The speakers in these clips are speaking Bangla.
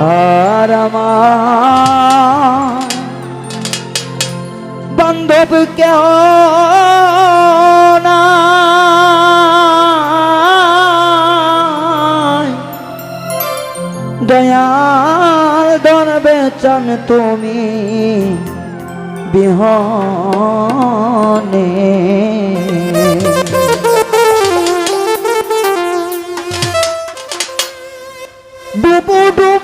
আর আমার বান্ধব কেউ নাই। দয়াল দর বেচন তুমি বিহনে। ডুবু ডুবু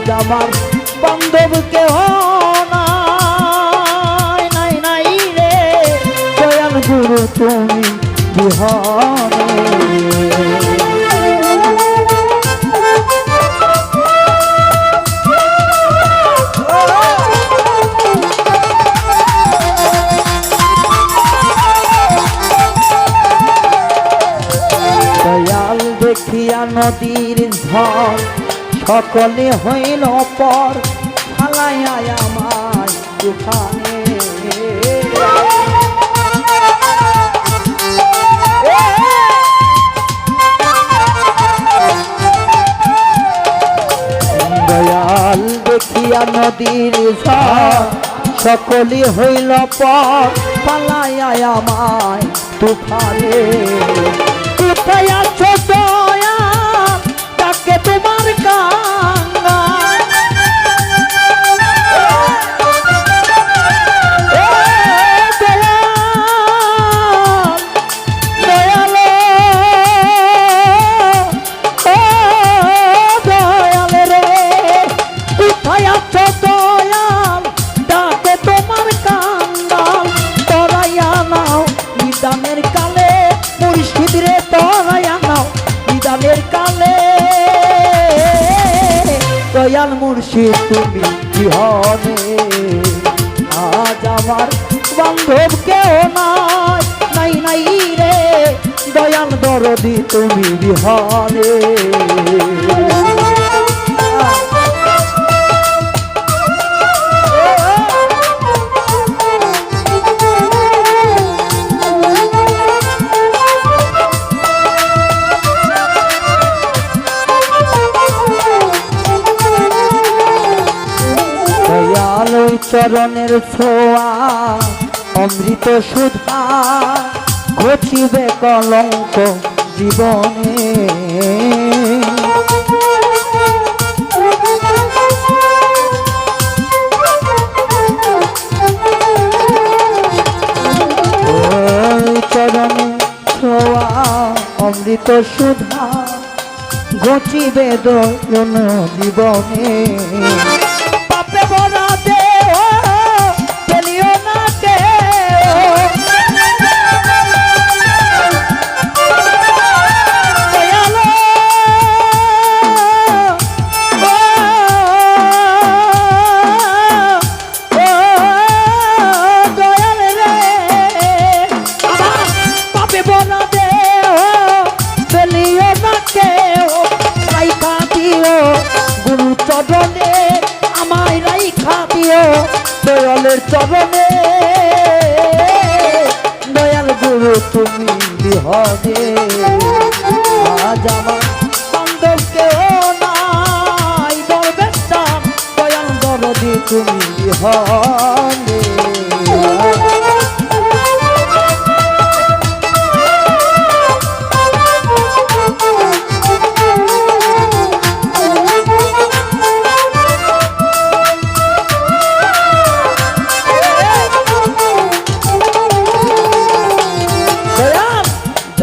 আজ আমার বান্ধব কেহ নাই নাই নাই রে। দয়াল গুরু, তুমি দয়াল দেখিয়া নদীর ঝড় সকলে হইল পর ফালাইয়া আমায় তুফানে দয়াল দেখিয়া নদীর সকলে হইল পর পালাইয়া আমায় তুফানে কোথায় আছো কালে। দয়াল মুর্শিদ, তুমি বিহনে আজ আমার বান্ধব কেউ নাই নাই নাই রে। দয়াল দরদি, তুমি বিহনে চরণের ছোঁয়া অমৃত সুধা ঘটিবে কলঙ্ক জীবনে। অমৃত সুধা ঘটিবে দয়ন জীবনে। চরণে। দয়াল গুরু, তুমি বিহগে। আজ আমার বান্ধব কেউ নাই। দরবেশটা দয়াল দরদি, তুমি বিহনে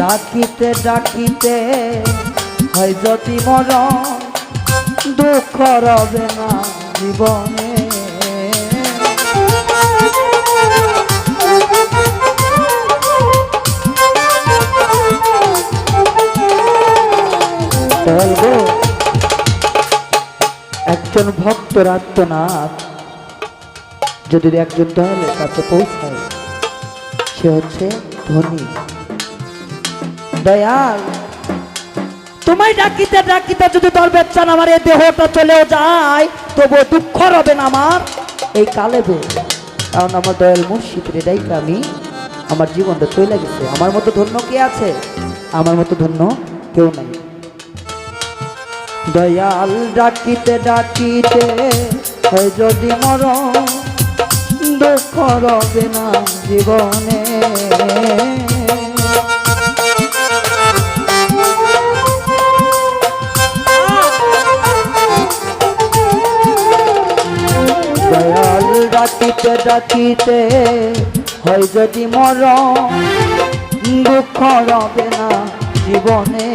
ডাকিতে ডাকিতে, হয় যদি মর দুঃখ রবে না জীবনে। একজন ভক্ত রাত্রনাথ যদি একজন দয়ালের কাছে পৌঁছায়, সে হচ্ছে ধনী। দয়াল। তোমায় ডাকিতে ডাকিতে যদি তোর বেচান আমার এই দেহটা চলেও যায়, তবুও দুঃখ হবে না আমার। এই কালেবে কারণ আমার দয়াল মুর্শিদের ডাইকে আমি আমার জীবনটা চলে গেছে। আমার মতো ধন্য কে আছে? আমার মতো ধন্য কেউ নাই। দয়াল ডাকিতে ডাকিতে যদি মর দুঃখ রবে না জীবনে। ডাকিতে ডাকিতে হয় যদি মর দুঃখ রবে না জীবনে।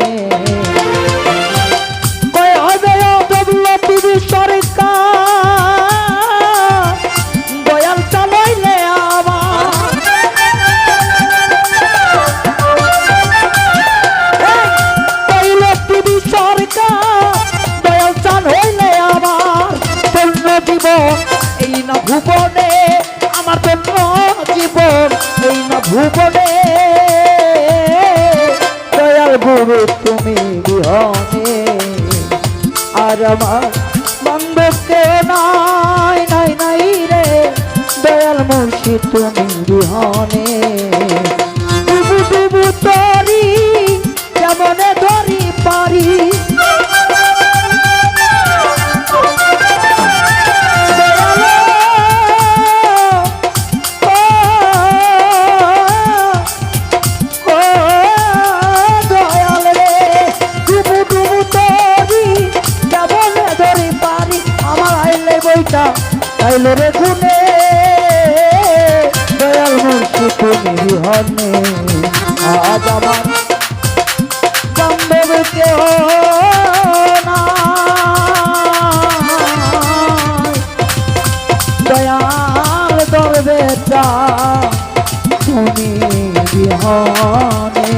জীবন এই না ভুবনে ভুবনে, দয়াল গুরু, তুমি বিহনে। আর আমার বন্ধুকে নাই নাই নাই রে। দয়াল মুর্শি তুমি বিহনে। গুনে দয়াল মুর্শিদ তুমি হনে। আজ আমার বান্ধব তুমি বিহনে।